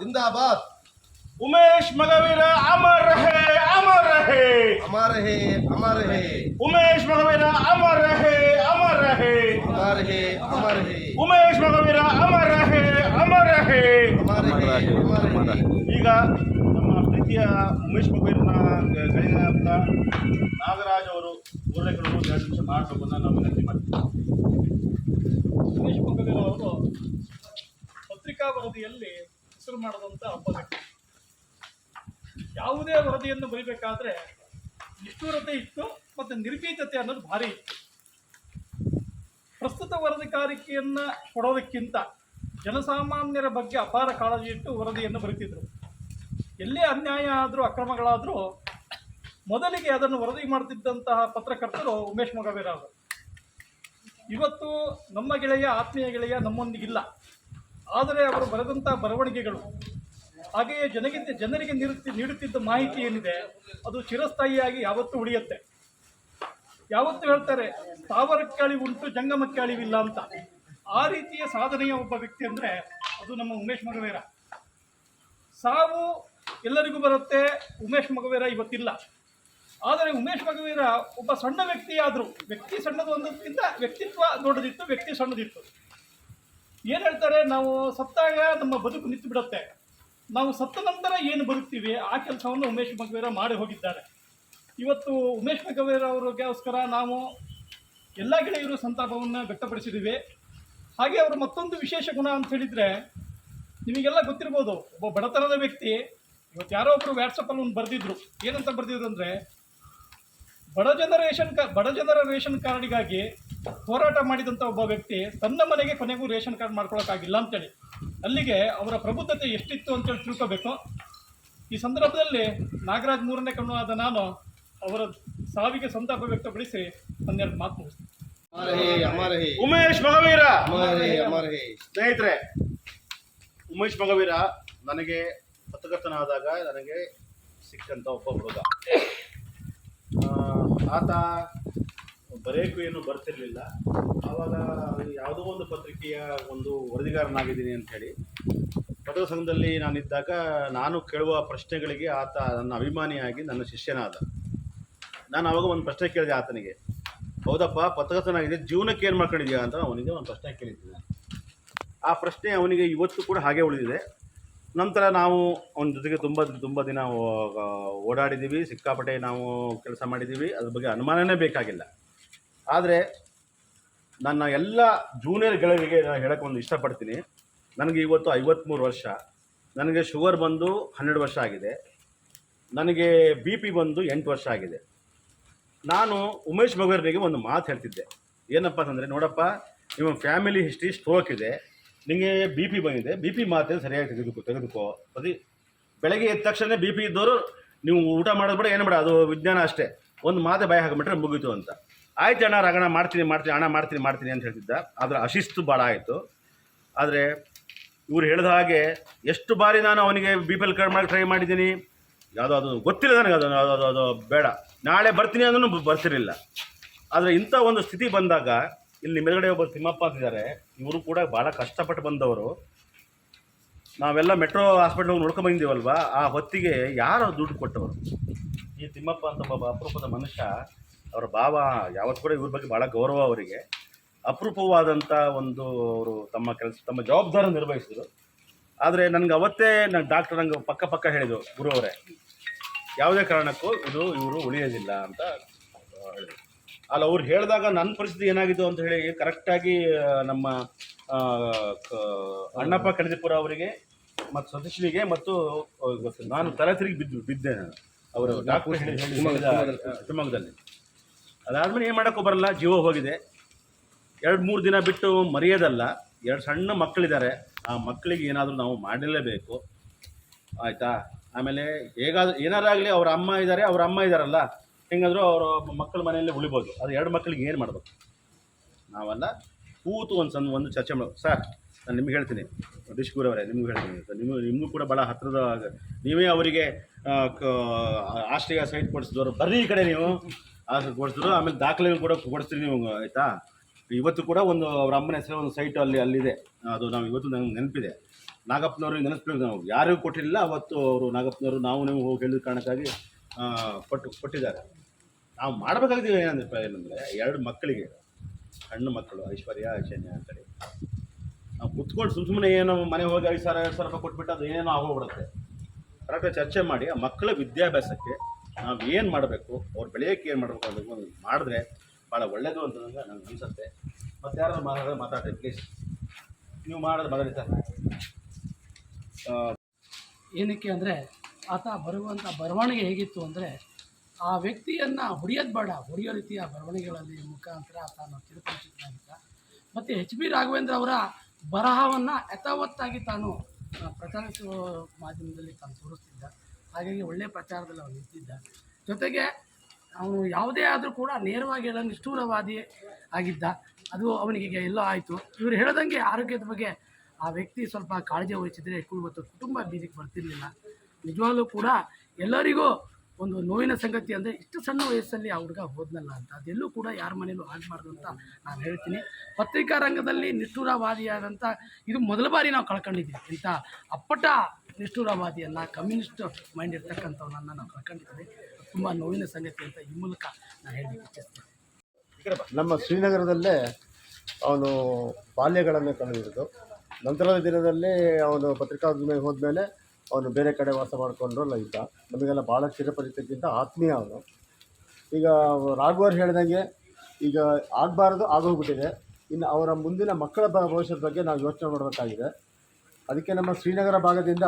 जिंदाबाद उमेश मगवीर अमर रहे अमर रहे अमर है अमर है उमेश मगवीर अमर रहे अमर रहे अमर है अमर है ಉಮೇಶ್ ಮಗವೀರ ಅಮರ ರಹೆ ಅಮರ ರಹೆ अमर है अमर है ಈಗ ನಮ್ಮ ಪ್ರೀತಿಯ ಉಮೇಶ್ ಮಗವೀರನ ಗಣಿತ ನಾಗರಾಜ್ ಅವರು ಮೂರನೇ ಕಡೆ ಎರಡು ನಿಮಿಷ ಮಾಡಬೇಕು ಅಂತ ನಾವು ವಿನಂತಿ ಮಾಡ್ತೀವಿ ಸುರೇಶ್ ಮಂಗವೀರ ಅವರು ಪತ್ರಿಕಾ ವರದಿಯಲ್ಲಿ ಹೆಸರು ಮಾಡಿದಂಥ ಒಬ್ಬ ಯಾವುದೇ ವರದಿಯನ್ನು ಬರಿಬೇಕಾದ್ರೆ ನಿಷ್ಠುರತೆ ಇತ್ತು ಮತ್ತು ನಿರ್ಭೀತತೆ ಅನ್ನೋದು ಭಾರಿ ಇತ್ತು. ಪ್ರಸ್ತುತ ವರದಿಗಾರಿಕೆಯನ್ನು ಕೊಡೋದಕ್ಕಿಂತ ಜನಸಾಮಾನ್ಯರ ಬಗ್ಗೆ ಅಪಾರ ಕಾಳಜಿ ಇಟ್ಟು ವರದಿಯನ್ನು ಬರೀತಿದ್ರು. ಎಲ್ಲೇ ಅನ್ಯಾಯ ಆದರೂ ಅಕ್ರಮಗಳಾದರೂ ಮೊದಲಿಗೆ ಅದನ್ನು ವರದಿ ಮಾಡ್ತಿದ್ದಂತಹ ಪತ್ರಕರ್ತರು ಉಮೇಶ್ ಮೊಗವೀರ ಅವರು. ಇವತ್ತು ನಮ್ಮ ಗೆಳೆಯ, ಆತ್ಮೀಯ ಗೆಳೆಯ ನಮ್ಮೊಂದಿಗಿಲ್ಲ. ಆದರೆ ಅವರು ಬರೆದಂಥ ಬರವಣಿಗೆಗಳು. ಹಾಗೆಯೇ ಜನಗಿಂತ ಜನರಿಗೆ ನೀಡುತ್ತಿ, ನೀಡುತ್ತಿದ್ದ ಮಾಹಿತಿ ಏನಿದೆ, ಅದು ಚಿರಸ್ಥಾಯಿಯಾಗಿ ಯಾವತ್ತೂ ಉಳಿಯುತ್ತೆ. ಯಾವತ್ತೂ ಹೇಳ್ತಾರೆ ಸ್ಥಾವರಕ್ಕೆ ಅಳಿವುಂಟು ಜಂಗಮಕ್ಕೆ ಅಳಿವಿಲ್ಲ ಅಂತ. ಆ ರೀತಿಯ ಸಾಧನೆಯ ಒಬ್ಬ ವ್ಯಕ್ತಿ ಅಂದರೆ ಅದು ನಮ್ಮ ಉಮೇಶ್ ಮಗವೇರ. ಸಾವು ಎಲ್ಲರಿಗೂ ಬರುತ್ತೆ, ಉಮೇಶ್ ಮಗವೇರ ಇವತ್ತಿಲ್ಲ. ಆದರೆ ಉಮೇಶ್ ಮಗವೀರ ಒಬ್ಬ ಸಣ್ಣ ವ್ಯಕ್ತಿ ಆದರೂ ವ್ಯಕ್ತಿ ಸಣ್ಣದು ಒಂದಕ್ಕಿಂತ ವ್ಯಕ್ತಿತ್ವ ದೊಡ್ಡದಿತ್ತು, ವ್ಯಕ್ತಿ ಸಣ್ಣದಿತ್ತು. ಏನು ಹೇಳ್ತಾರೆ, ನಾವು ಸತ್ತಾಗ ನಮ್ಮ ಬದುಕು ನಿಂತು ಬಿಡುತ್ತೆ. ನಾವು ಸತ್ತ ನಂತರ ಏನು ಬದುಕ್ತೀವಿ? ಆ ಕೆಲಸವನ್ನು ಉಮೇಶ್ ಮಗವೀರ ಮಾಡಿ ಹೋಗಿದ್ದಾರೆ. ಇವತ್ತು ಉಮೇಶ್ ಮಗವೀರ ಅವರಿಗೋಸ್ಕರ ನಾವು ಎಲ್ಲ ಗೆಳೆಯರು ಸಂತಾಪವನ್ನು ವ್ಯಕ್ತಪಡಿಸಿದ್ದೀವಿ. ಹಾಗೆ ಅವರು ಮತ್ತೊಂದು ವಿಶೇಷ ಗುಣ ಅಂತ ಹೇಳಿದರೆ, ನಿಮಗೆಲ್ಲ ಗೊತ್ತಿರ್ಬೋದು, ಒಬ್ಬ ಬಡತನದ ವ್ಯಕ್ತಿ, ಇವತ್ತು ಯಾರೋ ಒಬ್ಬರು ವ್ಯಾಟ್ಸಪ್ಪಲ್ಲಿ ಒಂದು ಬರೆದಿದ್ರು. ಏನಂತ ಬರೆದಿದ್ರು ಅಂದರೆ, ಬಡ ಜನರ ರೇಷನ್ ಕಾ, ಬಡ ಜನರ ರೇಷನ್ ಕಾರ್ಡಿಗಾಗಿ ಹೋರಾಟ ಮಾಡಿದಂಥ ಒಬ್ಬ ವ್ಯಕ್ತಿ ತನ್ನ ಮನೆಗೆ ಕೊನೆಗೂ ರೇಷನ್ ಕಾರ್ಡ್ ಮಾಡ್ಕೊಳಕ್ಕಾಗಿಲ್ಲ ಅಂತೇಳಿ. ಅಲ್ಲಿಗೆ ಅವರ ಪ್ರಬುದ್ಧತೆ ಎಷ್ಟಿತ್ತು ಅಂತೇಳಿ ತಿಳ್ಕೋಬೇಕು. ಈ ಸಂದರ್ಭದಲ್ಲಿ ನಾಗರಾಜ್ ಮೂರನೇ ಕಣ್ಣು ಆದ ನಾನು ಅವರ ಸಾವಿಗೆ ಸಂತಾಪ ವ್ಯಕ್ತಪಡಿಸಿ ಹನ್ನೆರಡು ಮಾತು ಉಮೇಶ್ ಮಹಾವೀರ ಸ್ನೇಹಿತರೆ ಉಮೇಶ್ ಮಹಾವೀರ ನನಗೆ ಪತ್ರಕರ್ತನಾದಾಗ ನನಗೆ ಸಿಕ್ಕಂತ ಒಬ್ಬ ಹುಡುಗ ಆತ ಬರೆಯೋಕ್ಕೂ ಏನು ಬರ್ತಿರಲಿಲ್ಲ. ಆವಾಗ ಯಾವುದೋ ಒಂದು ಪತ್ರಿಕೆಯ ಒಂದು ವರದಿಗಾರನಾಗಿದ್ದೀನಿ ಅಂಥೇಳಿ ಪತ್ರ ಸಂಘದಲ್ಲಿ ನಾನಿದ್ದಾಗ ನಾನು ಕೇಳುವ ಪ್ರಶ್ನೆಗಳಿಗೆ ಆತ ನನ್ನ ಅಭಿಮಾನಿಯಾಗಿ ನನ್ನ ಶಿಷ್ಯನಾದ. ನಾನು ಅವಾಗ ಒಂದು ಪ್ರಶ್ನೆ ಕೇಳಿದೆ ಆತನಿಗೆ. ಹೌದಪ್ಪ ಪತ್ರಕರ್ತನಾಗಿದೆ ಜೀವನಕ್ಕೆ ಏನು ಮಾಡ್ಕೊಂಡಿದ್ಯಾ ಅಂತ ಅವನಿಗೆ ಒಂದು ಪ್ರಶ್ನೆ ಕೇಳಿದ್ದೆ. ಆ ಪ್ರಶ್ನೆ ಅವನಿಗೆ ಇವತ್ತು ಕೂಡ ಹಾಗೆ ಉಳಿದಿದೆ. ನಂತರ ನಾವು ಅವನ ಜೊತೆಗೆ ತುಂಬ ತುಂಬ ದಿನ ಓಡಾಡಿದ್ದೀವಿ, ಸಿಕ್ಕಾಪಟ್ಟೆ ನಾವು ಕೆಲಸ ಮಾಡಿದ್ದೀವಿ, ಅದ್ರ ಬಗ್ಗೆ ಅನುಮಾನನೇ ಬೇಕಾಗಿಲ್ಲ. ಆದರೆ ನನ್ನ ಎಲ್ಲ ಜೂನಿಯರ್ ಗೆಳೆಯರಿಗೆ ನಾನು ಹೇಳಕ್ಕೆ ಒಂದು ಇಷ್ಟಪಡ್ತೀನಿ. ನನಗೆ ಇವತ್ತು ಐವತ್ತ್ಮೂರು ವರ್ಷ. ನನಗೆ ಶುಗರ್ ಬಂದು ಹನ್ನೆರಡು ವರ್ಷ ಆಗಿದೆ. ನನಗೆ ಬಿ ಪಿ ಬಂದು ಎಂಟು ವರ್ಷ ಆಗಿದೆ. ನಾನು ಉಮೇಶ್ ಬಗರ್ನಿಗೆ ಒಂದು ಮಾತು ಹೇಳ್ತಿದ್ದೆ. ಏನಪ್ಪ ಅಂತಂದರೆ, ನೋಡಪ್ಪ, ನಿಮ್ಮ ಫ್ಯಾಮಿಲಿ ಹಿಸ್ಟ್ರಿ ಸ್ಟ್ರೋಕ್ ಇದೆ. ನಿಮಗೆ ಬಿ ಪಿ ಬಂದಿದೆ. ಬಿ ಪಿ ಮಾತ್ರ ಸರಿಯಾಗಿ ತೆಗೆದುಕೋ ತೆಗೆದುಕೋ. ಪ್ರತಿ ಬೆಳಗ್ಗೆ ಎದ್ದ ತಕ್ಷಣ ಬಿ ಪಿ ಇದ್ದವರು ನೀವು ಊಟ ಮಾಡೋದು ಬೇಡ, ಏನು ಬೇಡ, ಅದು ವಿಜ್ಞಾನ ಅಷ್ಟೇ. ಒಂದು ಮಾತೆ ಬಾಯಿ ಹಾಕಿಬಿಟ್ರೆ ಮುಗೀತು ಅಂತ. ಆಯ್ತು ಅಣ್ಣ ರಗಣ ಮಾಡ್ತೀನಿ ಮಾಡ್ತೀನಿ, ಅಣ್ಣ, ಮಾಡ್ತೀನಿ ಮಾಡ್ತೀನಿ ಅಂತ ಹೇಳ್ತಿದ್ದ. ಆದರೆ ಅಶಿಸ್ತು ಭಾಳ ಆಯಿತು. ಆದರೆ ಇವ್ರು ಹೇಳಿದ ಹಾಗೆ ಎಷ್ಟು ಬಾರಿ ನಾನು ಅವನಿಗೆ ಬಿ ಪಿ ಎಲ್ ಕಾರ್ಡ್ ಮಾಡಿ ಟ್ರೈ ಮಾಡಿದ್ದೀನಿ ಯಾವುದೋ ಅದು ಗೊತ್ತಿಲ್ಲ ನನಗೆ ಅದು ಅದು, ಅದು- ಬೇಡ. ನಾಳೆ ಬರ್ತೀನಿ ಅಂದ್ರೂ ಬರ್ತಿರಲಿಲ್ಲ. ಆದರೆ ಇಂಥ ಒಂದು ಸ್ಥಿತಿ ಬಂದಾಗ ಇಲ್ಲಿ ಮೇಲ್ಗಡೆ ಒಬ್ಬ ತಿಮ್ಮಪ್ಪ ಅಂತಿದ್ದಾರೆ. ಇವರು ಕೂಡ ಭಾಳ ಕಷ್ಟಪಟ್ಟು ಬಂದವರು. ನಾವೆಲ್ಲ ಮೆಟ್ರೋ ಹಾಸ್ಪಿಟ್ಲ್ ಹೋಗಿ ನೋಡ್ಕೊಂಡು ಆ ಹೊತ್ತಿಗೆ ಯಾರು ದುಡ್ಡು ಕೊಟ್ಟವರು. ಈ ತಿಮ್ಮಪ್ಪ ಅಂತ ಒಬ್ಬ ಅಪರೂಪದ ಮನುಷ್ಯ ಅವರ ಭಾವ ಯಾವತ್ತು ಕೂಡ ಇವ್ರ ಬಗ್ಗೆ ಭಾಳ ಗೌರವ ಅವರಿಗೆ. ಅಪರೂಪವಾದಂಥ ಒಂದು ಅವರು ತಮ್ಮ ಕೆಲಸ ತಮ್ಮ ಜವಾಬ್ದಾರಿ ನಿರ್ವಹಿಸಿದರು. ಆದರೆ ನನಗೆ ಅವತ್ತೇ ನನ್ನ ಡಾಕ್ಟರ್ ನಂಗೆ ಪಕ್ಕ ಪಕ್ಕ ಹೇಳಿದರು ಗುರು ಅವರೇ ಯಾವುದೇ ಕಾರಣಕ್ಕೂ ಇದು ಇವರು ಉಳಿಯೋದಿಲ್ಲ ಅಂತ ಹೇಳಿದರು. ಅಲ್ಲ ಅವ್ರು ಹೇಳಿದಾಗ ನನ್ನ ಪರಿಸ್ಥಿತಿ ಏನಾಗಿತ್ತು ಅಂತ ಹೇಳಿ ಕರೆಕ್ಟಾಗಿ ನಮ್ಮ ಅಣ್ಣಪ್ಪ ಕಣದಿಪುರ ಅವರಿಗೆ ಮತ್ತು ಸತೀಶ್ನಿಗೆ ಮತ್ತು ನಾನು ತಲೆ ತಿರುಗಿ ಬಿದ್ದು ಬಿದ್ದೆ ನಾನು. ಅವರು ಡಾಕ್ಟರ್ ಶಿವಮೊಗ್ಗದಲ್ಲಿ. ಅದಾದ್ಮೇಲೆ ಏನು ಮಾಡೋಕ್ಕೂ ಬರಲ್ಲ, ಜೀವ ಹೋಗಿದೆ. ಎರಡು ಮೂರು ದಿನ ಬಿಟ್ಟು ಮರೆಯೋದಲ್ಲ, ಎರಡು ಸಣ್ಣ ಮಕ್ಕಳಿದ್ದಾರೆ ಆ ಮಕ್ಕಳಿಗೆ ಏನಾದರೂ ನಾವು ಮಾಡಲೇಬೇಕು. ಆಯಿತಾ? ಆಮೇಲೆ ಹೇಗಾದ್ರೂ ಏನಾರಾಗಲಿ ಅವ್ರ ಅಮ್ಮ ಇದ್ದಾರೆ ಅವ್ರ ಅಮ್ಮ ಇದ್ದಾರಲ್ಲ ಹೆಂಗಾದರೂ ಅವರು ಮಕ್ಕಳ ಮನೆಯಲ್ಲೇ ಉಳಿಬೋದು. ಅದು ಎರಡು ಮಕ್ಕಳಿಗೆ ಏನು ಮಾಡಬೇಕು? ನಾವೆಲ್ಲ ಕೂತು ಒಂದು ಸಣ್ಣ ಒಂದು ಚರ್ಚೆ ಮಾಡ್ಬೇಕು. ಸರ್, ನಾನು ನಿಮ್ಗೆ ಹೇಳ್ತೀನಿ. ಅವರೇ, ನಿಮ್ಗೆ ಹೇಳ್ತೀನಿ. ಸರ್, ನಿಮಗೂ ನಿಮಗೂ ಕೂಡ ಭಾಳ ಹತ್ತಿರದ ನೀವೇ ಅವರಿಗೆ ಆಶ್ರಯ ಸೈಟ್ ಕೊಡಿಸಿದವರು. ಬರ್ರಿ ಈ ಕಡೆ ನೀವು. ಕೊಡಿಸಿದ್ರು ಆಮೇಲೆ ದಾಖಲೆಗಳು ಕೂಡ ಕೊಡಿಸ್ತೀರಿ ನೀವು, ಆಯಿತಾ? ಇವತ್ತು ಕೂಡ ಒಂದು ಅವ್ರ ಅಮ್ಮನ ಹೆಸರು ಒಂದು ಸೈಟ್ ಅಲ್ಲಿ, ಅಲ್ಲಿದೆ. ಅದು ನಾವು ಇವತ್ತು ನಂಗೆ ನೆನಪಿದೆ. ನಾಗಪ್ಪನವ್ರಿಗೆ ನೆನೆಸ್ಬೇಕು ನಾವು. ಯಾರಿಗೂ ಕೊಟ್ಟಿರಲಿಲ್ಲ, ಅವತ್ತು ಅವರು ನಾಗಪ್ಪನವರು ನಾವು ನೀವು ಹೋಗಿ ಹೇಳಿದ ಕಾರಣಕ್ಕಾಗಿ ಕೊಟ್ಟು, ಕೊಟ್ಟಿದ್ದಾರೆ. ನಾವು ಮಾಡಬೇಕಾಗಿದ್ದೀವಿ ಏನಂದ್ರೆ ಏನಂದರೆ ಎರಡು ಮಕ್ಕಳಿಗೆ, ಹಣ್ಣು ಮಕ್ಕಳು, ಐಶ್ವರ್ಯ ಐಶನ್ಯ ಅಂತೇಳಿ ನಾವು ಕುತ್ಕೊಂಡು ಸುಮ್ಮ ಸುಮ್ಮನೆ ಏನೋ ಮನೆ ಹೋಗಿ ಐದು ಸಾವಿರ, ಎರಡು ಸಾವಿರ ರೂಪಾಯಿ ಕೊಟ್ಬಿಟ್ಟು ಅದು ಏನೇನೋ ಆಗೋಗ್ಬಿಡುತ್ತೆ. ಕರೆಕ್ಟಾಗಿ ಚರ್ಚೆ ಮಾಡಿ ಆ ಮಕ್ಕಳ ವಿದ್ಯಾಭ್ಯಾಸಕ್ಕೆ ನಾವು ಏನು ಮಾಡಬೇಕು, ಅವ್ರು ಬೆಳೆಯೋಕ್ಕೆ ಏನು ಮಾಡಬೇಕು ಅನ್ನೋದು ಮಾಡಿದ್ರೆ ಭಾಳ ಒಳ್ಳೆಯದು ಅಂತ ನನಗೆ ನಂಗೆ ಅನಿಸುತ್ತೆ. ಮತ್ತು ಯಾರು ಮಾತಾಡೋದು ಮಾತಾಡ್ರಿ ಪ್ಲೀಸ್ ನೀವು ಮಾಡೋದು ಮಾತಾಡಿ ಸರ್. ಏನಕ್ಕೆ ಅಂದರೆ, ಆತ ಬರುವಂಥ ಬರವಣಿಗೆ ಹೇಗಿತ್ತು ಅಂದರೆ, ಆ ವ್ಯಕ್ತಿಯನ್ನು ಹೊಡೆಯೋದು ಬೇಡ. ಹೊಡೆಯೋ ರೀತಿಯ ಬರವಣಿಗೆಗಳಲ್ಲಿ ಮುಖಾಂತರ ತಾನು ಅಂತ ಮತ್ತು ಎಚ್ ಬಿ ರಾಘವೇಂದ್ರ ಅವರ ಬರಹವನ್ನು ಯಥಾವತ್ತಾಗಿ ತಾನು ಪ್ರಚಾರ ಮಾಧ್ಯಮದಲ್ಲಿ ತಾನು ತೋರಿಸ್ತಿದ್ದ. ಹಾಗಾಗಿ ಒಳ್ಳೆಯ ಪ್ರಚಾರದಲ್ಲಿ ಅವನು ನಿಂತಿದ್ದ. ಜೊತೆಗೆ ಅವನು ಯಾವುದೇ ಆದರೂ ಕೂಡ ನೇರವಾಗಿ ಹೇಳೋ ನಿಷ್ಠೂರವಾದಿ ಆಗಿದ್ದ. ಅದು ಅವನಿಗೆ ಎಲ್ಲೋ ಆಯಿತು. ಇವರು ಹೇಳ್ದಂಗೆ ಆರೋಗ್ಯದ ಬಗ್ಗೆ ಆ ವ್ಯಕ್ತಿ ಸ್ವಲ್ಪ ಕಾಳಜಿ ವಹಿಸಿದರೆ ಕುಟುಂಬ ಬೀದಿಗೆ ಬರ್ತಿರಲಿಲ್ಲ. ನಿಜವಾಗ್ಲೂ ಕೂಡ ಎಲ್ಲರಿಗೂ ಒಂದು ನೋವಿನ ಸಂಗತಿ ಅಂದರೆ ಇಷ್ಟು ಸಣ್ಣ ವಯಸ್ಸಲ್ಲಿ ಆ ಹುಡುಗ ಹೋದ್ನಲ್ಲ ಅಂತ. ಅದೆಲ್ಲೂ ಕೂಡ ಯಾರ ಮನೇಲೂ ಆಗಬಾರ್ದು ಅಂತ ನಾನು ಹೇಳ್ತೀನಿ. ಪತ್ರಿಕಾ ರಂಗದಲ್ಲಿ ನಿಷ್ಠುರವಾದಿಯಾದಂಥ ಇದು ಮೊದಲ ಬಾರಿ ನಾವು ಕಳ್ಕೊಂಡಿದ್ದೀವಿ ಇಂಥ ಅಪ್ಪಟ ನಿಷ್ಠುರವಾದಿಯನ್ನು ಕಮ್ಯುನಿಸ್ಟ್ ಮೈಂಡ್ ಇರ್ತಕ್ಕಂಥವನ್ನ ನಾವು ಕಳ್ಕೊಂಡಿದ್ದೀವಿ. ತುಂಬ ನೋವಿನ ಸಂಗತಿ ಅಂತ ಈ ಮೂಲಕ ನಾನು ಹೇಳಲಿಕ್ಕೆ ಇಚ್ಛಿಸ್ತೀನಿ ನಮ್ಮ ಶ್ರೀನಗರದಲ್ಲೇ ಅವನು ಬಾಲ್ಯಗಳನ್ನು ಕಳೆದಿರೋದು ನಂತರದ ದಿನದಲ್ಲಿ ಅವನು ಪತ್ರಿಕಾ ಹೋದ್ಮೇಲೆ ಅವನು ಬೇರೆ ಕಡೆ ವಾಸ ಮಾಡಿಕೊಂಡು ಎಲ್ಲ ಇದ್ದ ನಮಗೆಲ್ಲ ಭಾಳ ಚಿರಪರಿಚಿತಕ್ಕಿಂತ ಆತ್ಮೀಯ ಅವನು. ಈಗ ರಾಘವರ್ ಹೇಳಿದಂಗೆ ಈಗ ಆಗಬಾರ್ದು, ಆಗೋಗ್ಬಿಟ್ಟಿದೆ. ಇನ್ನು ಅವರ ಮುಂದಿನ ಮಕ್ಕಳ ಭವಿಷ್ಯದ ಬಗ್ಗೆ ನಾವು ಯೋಚನೆ ಮಾಡಬೇಕಾಗಿದೆ. ಅದಕ್ಕೆ ನಮ್ಮ ಶ್ರೀನಗರ ಭಾಗದಿಂದ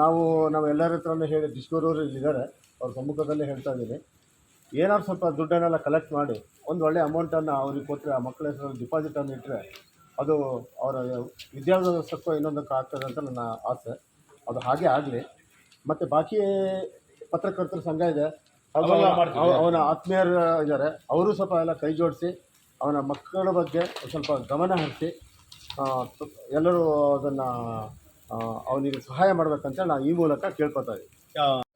ನಾವು ನಾವು ಎಲ್ಲರ ಹತ್ರನೂ ಹೇಳಿ ಡಿಸ್ಕೂರವರು ಇಲ್ಲಿದ್ದಾರೆ. ಅವ್ರ ಸಮ್ಮುಖದಲ್ಲೇ ಹೇಳ್ತಾ ಇದ್ದೀನಿ. ಏನಾದ್ರು ಸ್ವಲ್ಪ ದುಡ್ಡನ್ನೆಲ್ಲ ಕಲೆಕ್ಟ್ ಮಾಡಿ, ಒಂದು ಒಳ್ಳೆಯ ಅಮೌಂಟನ್ನು ಅವ್ರಿಗೆ ಕೊಟ್ಟರೆ ಆ ಮಕ್ಕಳ ಹೆಸರಲ್ಲಿ ಡಿಪಾಸಿಟನ್ನು ಇಟ್ಟರೆ ಅದು ಅವರ ವಿದ್ಯಾಭ್ಯಾಸಕ್ಕೂ ಇನ್ನೊಂದಕ್ಕೆ ಆಗ್ತದೆ ಅಂತ ನನ್ನ ಆಸೆ. ಅದು ಹಾಗೆ ಆಗಲಿ. ಮತ್ತು ಬಾಕಿ ಪತ್ರಕರ್ತರ ಸಂಘ ಇದೆ. ಅವನ ಆತ್ಮೀಯರು ಇದ್ದಾರೆ. ಅವರು ಸ್ವಲ್ಪ ಎಲ್ಲ ಕೈ ಜೋಡಿಸಿ ಅವನ ಮಕ್ಕಳ ಬಗ್ಗೆ ಸ್ವಲ್ಪ ಗಮನ ಹರಿಸಿ ಎಲ್ಲರೂ ಅದನ್ನು ಅವನಿಗೆ ಸಹಾಯ ಮಾಡಬೇಕಂತ ನಾನು ಈ ಮೂಲಕ ಕೇಳ್ಕೊತಾ ಇದ್ದೀನಿ.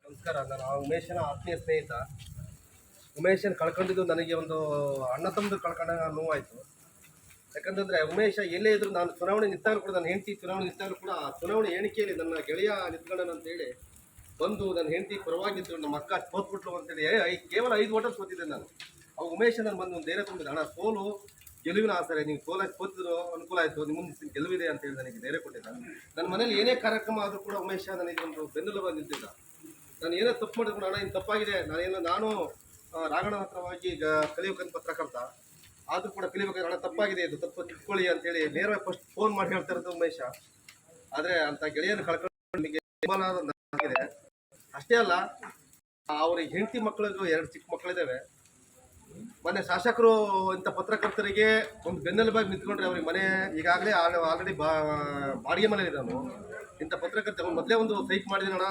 ನಮಸ್ಕಾರ. ನಾನು ಉಮೇಶನ ಆತ್ಮೀಯ ಸ್ನೇಹಿತ. ಉಮೇಶನ್ ಕಳ್ಕೊಂಡಿದ್ದು ನನಗೆ ಒಂದು ಅಣ್ಣ ತಮ್ಮದು ಕಳ್ಕೊಂಡಾಗ ನೋವಾಯಿತು. ಯಾಕಂತಂದರೆ ಉಮೇಶ ಎಲ್ಲೇ ಇದ್ರು ನಾನು ಚುನಾವಣೆ ನಿಂತಾಗಲೂ ಕೂಡ ನನ್ನ ಹೆಂಡತಿ ಚುನಾವಣೆ ನಿಂತಾಗಲೂ ಕೂಡ ಚುನಾವಣೆ ಎಣಿಕೆಯಲ್ಲಿ ನನ್ನ ಗೆಳೆಯ ನಿಂತ್ಕೊಂಡನ ಅಂತೇಳಿ ಬಂದು ನನ್ನ ಹೆಂಡತಿ ಪರವಾಗಿದ್ದು ನಮ್ಮ ಅಕ್ಕ ಸೋತ್ಬಿಟ್ಲು ಅಂತೇಳಿ. ಕೇವಲ ಐದು ಓಟರ್ ಸೋತಿದ್ದೆ ನಾನು. ಅವಾಗ ಉಮೇಶ ನಾನು ಬಂದು ಒಂದು ಧೈರ್ಯ ತುಂಬಿದ ಅಣ್ಣ, ಸೋಲು. ಗೆಲುವಿನ ಆಸರೆ, ನೀವು ಸೋಲಾಗಿ ಸೋತಿದ್ರು, ಅನುಕೂಲ ಆಯಿತು. ನಿಮ್ಮ ಮುಂದೆ ಗೆಲುವಿದೆ ಅಂತ ಹೇಳಿ ನನಗೆ ಧೈರ್ಯ ಕೊಟ್ಟಿದ್ದ ನನ್ನ ಮನೇಲಿ ಏನೇ ಕಾರ್ಯಕ್ರಮ ಆದರೂ ಕೂಡ ಉಮೇಶ ನನಗೆ ಒಂದು ಬೆನ್ನೆಲುಬಾಗಿ ನಿಂತಿದ್ದ. ನಾನು ಏನೋ ತಪ್ಪು ಮಾಡಿದ್ರು, ಅಣ್ಣ ಏನು ತಪ್ಪಾಗಿದೆ. ನಾನೇನು, ನಾನು ರಾಘಣ ಹತ್ರವಾಗಿ ಈಗ ಕಲಿಯೋಕಂತ ಪತ್ರಕರ್ತ. ಆದರೂ ಕೂಡ ಕಲಿಬೇಕಾದ್ರೆ ಹಣ ತಪ್ಪಾಗಿದೆ ಇದು ತಪ್ಪು ತಿಳ್ಕೊಳ್ಳಿ ಅಂತೇಳಿ ನೇರವಾಗಿ ಫಸ್ಟ್ ಫೋನ್ ಮಾಡಿ ಹೇಳ್ತಾ ಇರೋದು ಉಮೇಶ. ಆದರೆ ಅಂತ ಗೆಳೆಯನ್ನು ಕಳ್ಕೊಂಡು ಆಗಿದೆ. ಅಷ್ಟೇ ಅಲ್ಲ, ಅವ್ರಿಗೆ ಹೆಂಡತಿ ಮಕ್ಕಳಿಗೂ ಎರಡು ಚಿಕ್ಕ ಮಕ್ಕಳಿದ್ದಾವೆ ಮೊನ್ನೆ ಶಾಸಕರು ಇಂಥ ಪತ್ರಕರ್ತರಿಗೆ ಒಂದು ಬೆನ್ನೆಲುಬಾಗಿ ನಿಂತ್ಕೊಂಡ್ರೆ ಅವ್ರಿಗೆ ಮನೆ ಈಗಾಗಲೇ ಆಲ್ರೆಡಿ ಬಾ, ಬಾಡಿಗೆ ಮನೆ ನಾನು ಇಂಥ ಪತ್ರಕರ್ತ ಮೊದಲೇ ಒಂದು ಸೈಟ್ ಮಾಡಿದ್ದೀನಣ್ಣ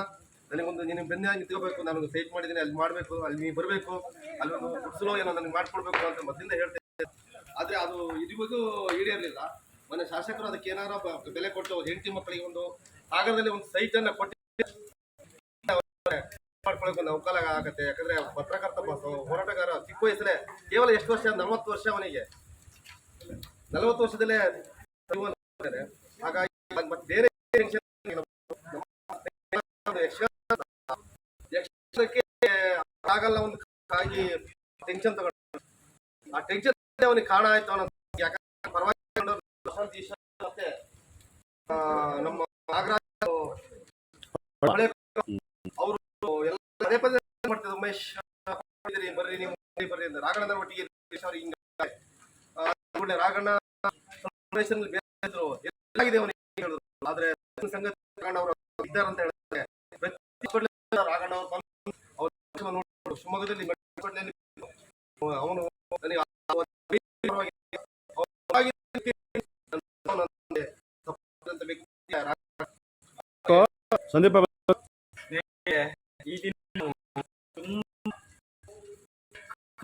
ನನಗೊಂದು ನಿನ್ನ ಬೆನ್ನಾಗಿ ನಿಂತ್ಕೋಬೇಕು ನಾನು ಸೈಟ್ ಮಾಡಿದ್ದೀನಿ ಅಲ್ಲಿ ಮಾಡಬೇಕು, ಅಲ್ಲಿ ನೀವು ಬರಬೇಕು ಅಲ್ಲಿ ಗುಡ್ಸಲೋ ಏನೋ ನನಗೆ ಮಾಡ್ಕೊಡ್ಬೇಕು ಅಂತ ಮೊದಲಿಂದ ಹೇಳ್ತಾ ಇದ್ದೆ ಆದರೆ ಅದು ಇದುವರೆಗೂ ಈಡೇರಲಿಲ್ಲ. ಮೊನ್ನೆ ಶಾಸಕರು ಅದಕ್ಕೆ ಏನಾರ ಬೆಲೆ ಕೊಟ್ಟು ಹೆಂಡತಿ ಮಕ್ಕಳಿಗೆ ಒಂದು ಸಾಗರದಲ್ಲಿ ಒಂದು ಸೈಟನ್ನು ಕೊಟ್ಟು ಮಾಡ್ಕೊಳ್ಳೋಕೆ ಒಂದು ಅವಕಾಶ ಆಗತ್ತೆ. ಯಾಕಂದ್ರೆ ಪತ್ರಕರ್ತ ಹೋರಾಟಗಾರ, ಚಿಕ್ಕ ವಯಸ್ಸಲ್ಲೇ ಕೇವಲ ಎಷ್ಟು ವರ್ಷ? ನಲವತ್ತು ವರ್ಷ ಅವನಿಗೆ. ನಲವತ್ತು ವರ್ಷದಲ್ಲೇ. ಹಾಗಾಗಿ ಮತ್ತೆ ಬೇರೆ ಆಗಲ್ಲ ಒಂದು ಟೆನ್ಷನ್ ತಗೊಂಡು. ಆ ಟೆನ್ಷನ್ ಅವನಿಗೆ ಕಾರಣ ಆಯ್ತು ಅನ್ನೋದು ಯಾಕಂದ್ರೆ ಪರವಾಗಿ ಮತ್ತೆ ನಮ್ಮ ನಾಗರಾಜ್ ಅವರು ಎಲ್ಲ ಪದೇ ಪದೇ ಮಾಡ್ತಿದ್ರು ಉಮೇಶ್ ಬರ್ರಿ ಬರ್ರಿ, ಅಂತ. ಒಟ್ಟಿಗೆ ಹಿಂಗ ರಾಘಣ್ಣ ಎಲ್ಲಾಗಿದೆ ಅವನಿಗೆ ಹೇಳುದು. ಆದ್ರೆ ಸಂಗತಿ ಅವರು ಇದ್ದಾರೆ ಅಂತ ಹೇಳಿದ್ರೆ ಪ್ರತಿ ರಾಘಣ್ಣ ಅವರು ಶಿವಮೊಗ್ಗದಲ್ಲಿ ಮೆಟ್ರೋಪಾಲಿಟನ್ನಲ್ಲಿ ಅವನು ನನಗೆ ಆ ಒಂದು ಪರವಾಗಿ ಅವ್ರ ಪರವಾಗಿ ನನಗೆ ತಪ್ಪಾದಂತ ವ್ಯಕ್ತಿ ರಾಘಣ್ಣ. ಸಂದೀಪ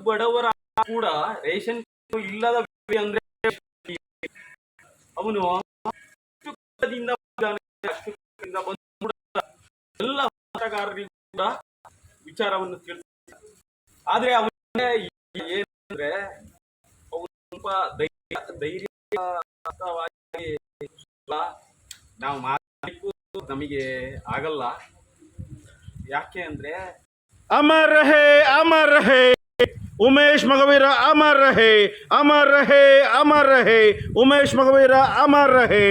ಬಡವರ ಕೂಡ ರೇಷನ್ ಇಲ್ಲದ ಅಂದ್ರೆ ಅವನು ಎಲ್ಲ ಮತಗಾರರಿಗೂ ಕೂಡ ವಿಚಾರವನ್ನು ತಿಳಿಸ್ತಾರೆ ಆದ್ರೆ ಅವನಿಗೆ ಏನಂದ್ರೆ, ಅವನು ಸ್ವಲ್ಪ ಧೈರ್ಯ ಧೈರ್ಯ ನಾವು ನಮಗೆ ಆಗಲ್ಲ. ಯಾಕೆ ಅಂದ್ರೆ ಅಮರ್ ರಹೇ ಅಮರ್ ರಹೇ ಉಮೇಶ್ ಮಗವೀರ ಅಮರ್ ರಹೇ ಅಮರ್ ರಹೇ ಅಮರ್ ರಹೇ ಉಮೇಶ್ ಮಗವೀರ ಅಮರ್ ರಹೇ